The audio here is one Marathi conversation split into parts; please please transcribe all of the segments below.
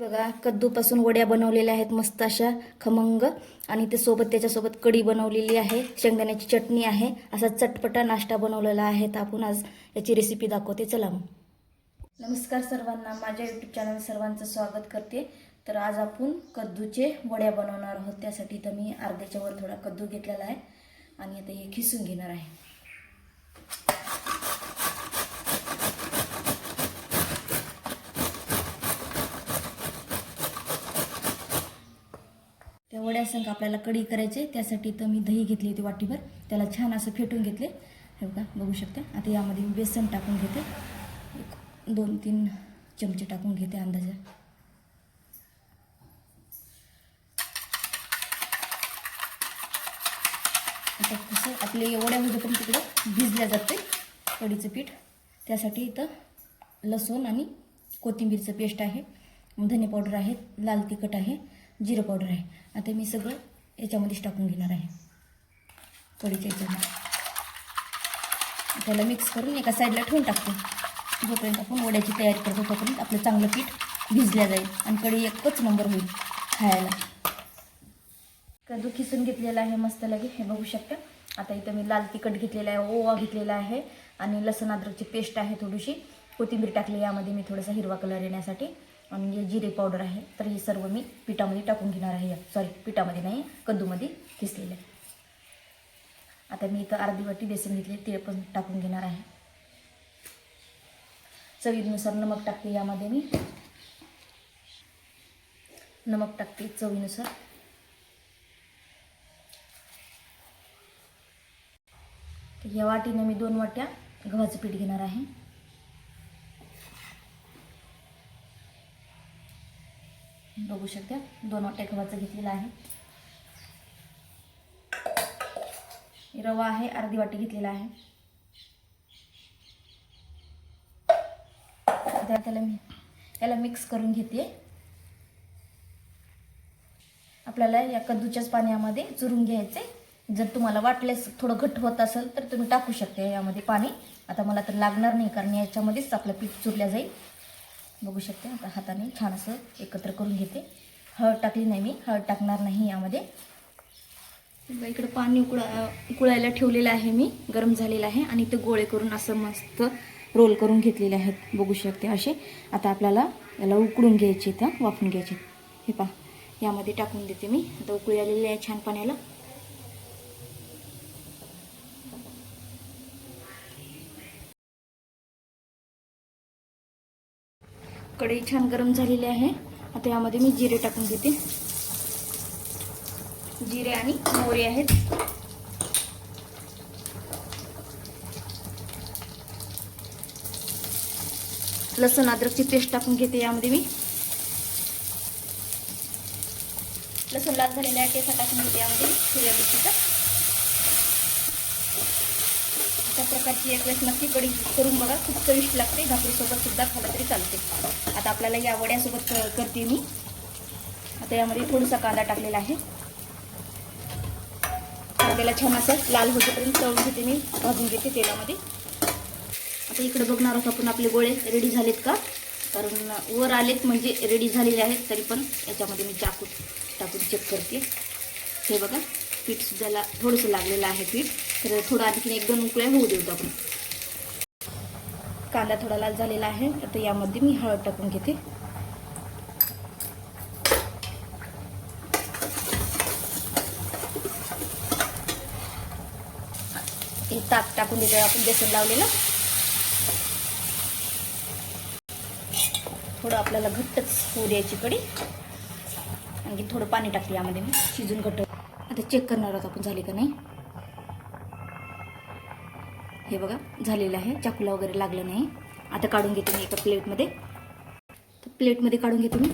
बघा कद्दूपासून वड्या बनवलेल्या आहेत मस्त अशा खमंग. आणि ते सोबत त्याच्यासोबत कढी बनवलेली आहे. शेंगदाण्याची चटणी आहे. असा चटपटा नाश्ता बनवलेला आहे. तर आपण आज याची रेसिपी दाखवते. चला मग. नमस्कार सर्वांना. माझ्या यूट्यूब चॅनल सर्वांचं स्वागत करते. तर आज आपण कद्दूचे वड्या बनवणार आहोत. त्यासाठी तर मी अर्ध्याच्यावर थोडा कद्दू घेतलेला आहे. आणि आता हे खिसून घेणार आहे. वड्यासंग आपल्याला कढी करायचे त्यासाठी तर मी दही घेतली होती वाटीभर. त्याला छान असं फेटून घेतले. हे बघा बघू शकता. आता यामध्ये मी बेसन टाकून घेते. एक दोन तीन चमचे टाकून घेते अंदाजे. आता कसं आपले वड्यामध्ये पण तिकडे भिजल्या जाते कढीचं पीठ. त्यासाठी इथं लसूण आणि कोथिंबीरचं पेस्ट आहे. धने पावडर आहे लाल तिखट आहे. जिरं पावडर आहे. आता मी सगळं याच्यामध्येच टाकून घेणार आहे. कढीच्या याच्यामध्ये. त्याला मिक्स करून एका साईडला ठेवून टाकतो. जोपर्यंत आपण वड्याची तयारी करतो तोपर्यंत आपलं चांगलं पीठ भिजल्या जाईल आणि कढी एकच नंबर होईल खायला. कदू खिसून घेतलेला आहे मस्त लगे हे बघू शकता. आता इथं मी लाल तिखट घेतलेला आहे ओवा घेतलेला आहे आणि लसण अद्रकची पेस्ट आहे थोडीशी. कोथिंबीर टाकली यामध्ये मी थोडासा हिरवा कलर येण्यासाठी. आणि जिरे पावडर आहे तर हे सर्व मी पिठामध्ये टाकून घेणार आहे. सॉरी पिठामध्ये नाही कद्दूमध्ये किसलेलं आहे. आता मी इथं अर्धी वाटी बेसन घेतले ते पण टाकून घेणार आहे. चवीनुसार नमक टाकते यामध्ये मी. नमक टाकते चवीनुसार. या वाटीनं मी दोन वाट्या गव्हाचं पीठ घेणार आहे. बघू शकता. दोन वाट्या गव्हाचं घेतलेलं आहे. रवा आहे अर्धी वाटी घेतलेला आहे. त्याला मी याला मिक्स करून घेते. आपल्याला या कद्दूच्याच पाण्यामध्ये चुरून घ्यायचे. जर तुम्हाला वाटल्यास थोडं घट्ट होत असेल तर तुम्ही टाकू शकता यामध्ये पाणी. आता मला तर लागणार नाही कारण याच्यामध्येच आपलं पीठ चुरल्या जाईल. बघू शकते. आता हाताने छान असं एकत्र करून घेते. हळद टाकली नाही मी. हळद टाकणार नाही यामध्ये. इकडं पाणी उकळा उकळायला ठेवलेलं आहे मी. गरम झालेलं आहे आणि ते गोळे करून असं मस्त रोल करून घेतलेले आहेत. बघू शकते असे. आता आपल्याला याला उकळून घ्यायचे तर वाफून घ्यायचे. हे पहा. यामध्ये टाकून देते मी. आता उकळी आलेली आहे छान पाण्याला. कढई छान गरम झालेली आहे. आता यामध्ये मी जिरे टाकून घेते. जिरे आणि मोहरी आहेत. लसण अद्रकची पेस्ट टाकून घेते यामध्ये मी. लसूण लाल झालेला आहे टेसा टाकून घेते यामध्ये हिरव्या मिरचीचा अशा प्रकारची एक वेळेस नक्की कढी करून बघा. खूप चविष्ट लागते. भाकरीसोबत सुद्धा खाल्लं तरी चालते. आता आपल्याला या वड्यासोबत क- करते मी. आता यामध्ये थोडासा कांदा टाकलेला आहे. कांद्याला छान असं लाल होतेपर्यंत तळून घेते मी. भाजून घेते तेलामध्ये. आता इकडे बघणार आहोत आपण आपले गोळे रेडी झालेत का? कारण वर आलेत म्हणजे रेडी झालेले आहेत तरी पण याच्यामध्ये मी चाकू टाकून चेक करते. हे बघा पीठसुद्धा ला थोडंसं लागलेलं आहे पीठ. तर थोडं आणखीन एक दोन उकळ्या होऊ देऊ आपण कांदा थोडा लाल झालेला आहे. आता यामध्ये मी हळद टाकून घेते. हे ताक टाकून देतो आपण बेसन लावलेलं. थोडं आपल्याला घट्टच होऊ द्यायची कडी आणखी थोडं पाणी टाकते यामध्ये मी. शिजून घट्ट. आता चेक करणार आहोत आपण झाले का नाही. हे बघा झालेलं आहे. चाकूला वगैरे लागलं नाही. आता काढून घेते मी एका प्लेटमध्ये. तर प्लेटमध्ये काढून घेते मी.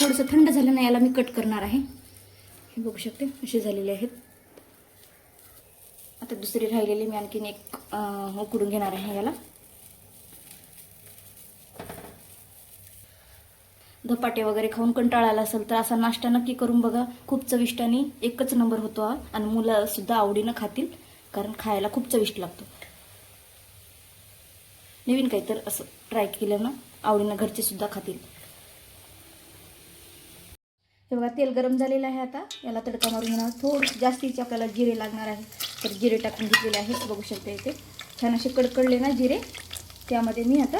थोडंसं थंड झालं नाही याला मी कट करणार आहे. हे बघू शकते असे झालेले आहेत. आता दुसरी राहिलेली मी आणखीन एक उकडून घेणार आहे याला. धपाटे वगैरे खाऊन कंटाळा आला असेल तर असा नाश्ता नक्की करून बघा. खूप चविष्ट आणि एकच नंबर होतो हा. आणि मुलं सुद्धा आवडीनं खातील कारण खायला खूप चविष्ट लागतो. नवीन काही तर असं ट्राय केलं ना आवडीनं घरचे सुद्धा खातील. हे बघा तेल गरम झालेलं आहे आता. याला तडका मारून घेणार थोडं जास्तीचे आपल्याला जिरे लागणार आहे. तर जिरे टाकून घेतलेले आहेत. बघू शकता इथे. छान असे कडकडले ना जिरे. त्यामध्ये मी आता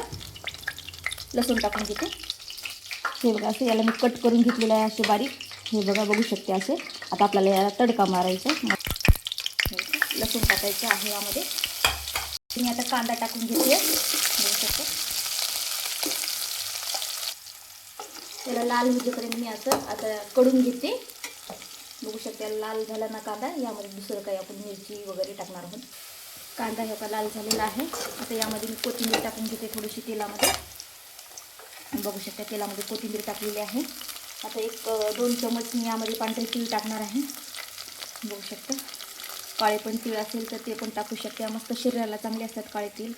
लसूण टाकून घेते. हे बघा असं याला मी कट करून घेतलेलं आहे असे बारीक. हे बघा बघू शकते असे. आता आपल्याला याला तडका मारायचा लसूण टाकायचं आहे यामध्ये. मी आता कांदा टाकून घेते. बघू शकते. त्याला लाल होतेपर्यंत मी असं आता कडून घेते. बघू शकते लाल झाला ना कांदा. यामध्ये दुसरं काही आपण मिरची वगैरे टाकणार आहोत. कांदा हे का लाल झालेला आहे. आता यामध्ये मी कोथिंबीर टाकून घेते थोडीशी तेलामध्ये. बघू शकता तेलामध्ये कोथिंबीर टाकलेली आहे. आता एक दोन चमच मी यामध्ये पांढरे तीळ टाकणार आहे. बघू शकता. काळे पण तीळ असेल तर ते पण टाकू शकते. मस्त शरीराला चांगले असतात काळे तीळ.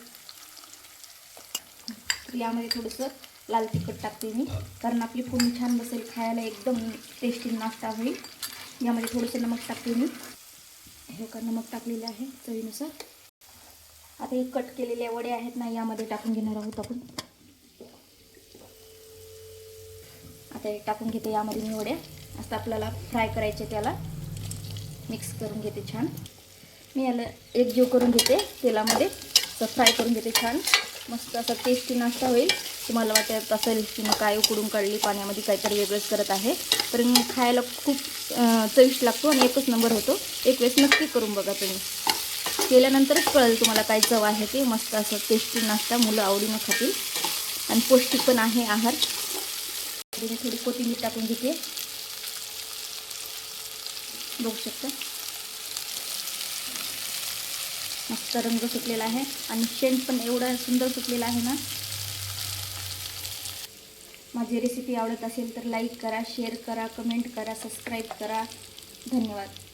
यामध्ये थोडंसं लाल तिखट टाकते मी. कारण आपली फोडणी छान बसेल खायला एकदम टेस्टी नाश्ता होईल. यामध्ये थोडंसं नमक टाकते मी. हे का नमक टाकलेले आहे चवीनुसार. आता हे कट केलेले वडे आहेत ना यामध्ये टाकून घेणार आहोत आपण. ते टाकून घेते यामध्ये मी असं आपल्याला फ्राय करायचे त्याला. मिक्स करून घेते छान. मी याला एक जीव करून घेते तेलामध्ये. तर फ्राय करून घेते छान. मस्त असा टेस्टी नाश्ता होईल. तुम्हाला वाटत असेल की मग काय उकडून काढली पाण्यामध्ये काहीतरी वेगळंच करत आहे. तर खायला खूप चविष्ट लागतो आणि एकच नंबर होतो. एक वेळेस नक्की करून बघा तुम्ही. केल्यानंतरच कळेल तुम्हाला काय चव आहे ते. मस्त असं टेस्टी नाश्ता. मुलं आवडीनं खातील. आणि पौष्टिक पण आहे आहार. मी थोडी कोथिंबीर टाकून घेते. बघू शकता. मस्त रंग सुटलेला आहे आणि शेण पण एवढा सुंदर सुटलेला आहे ना. माझी रेसिपी आवडत असेल तर लाईक करा शेअर करा कमेंट करा सबस्क्राईब करा. धन्यवाद.